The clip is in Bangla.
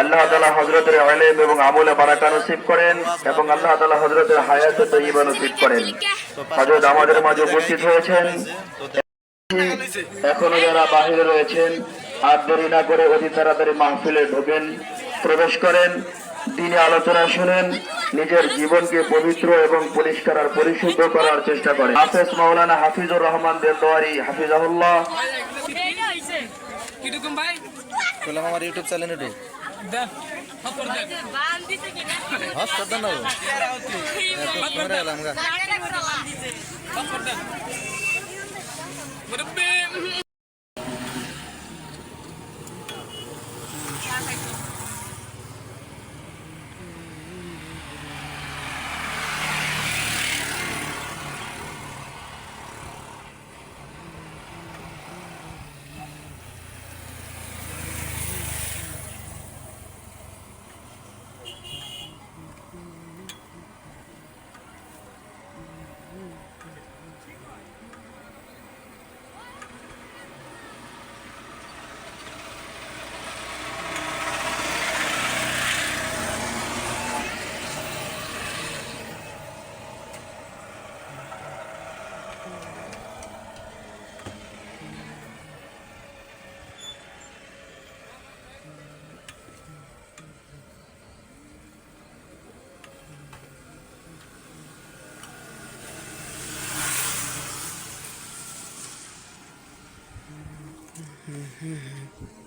আল্লাহ তালা হজরতের আলেম এবং আমলে বারাকা নসিব করেন এবং আল্লাহ তালা হজরতের হায়াত তৈবা নসিব করেন। হজরত আমাদের মাঝে উপস্থিত হয়েছেন। এখনও যারা বাহিরে রয়েছেন আর দেরি না করে অতি তাড়াতাড়ি মাহফিলে ঢোকেন প্রবেশ করেন দিনে আলোচনা শুনেন নিজের জীবনকে পবিত্র এবং পরিষ্কার আর পরিশুদ্ধ করার চেষ্টা করেন। হাফেজ মাওলানা হাফিজুর রহমান দেলদোয়ারি হাফিজাহুল্লাহ। কীরকম ভাই? করলাম আমার ইউটিউব চ্যানেল একটু এলাম গা। 嗯哼哼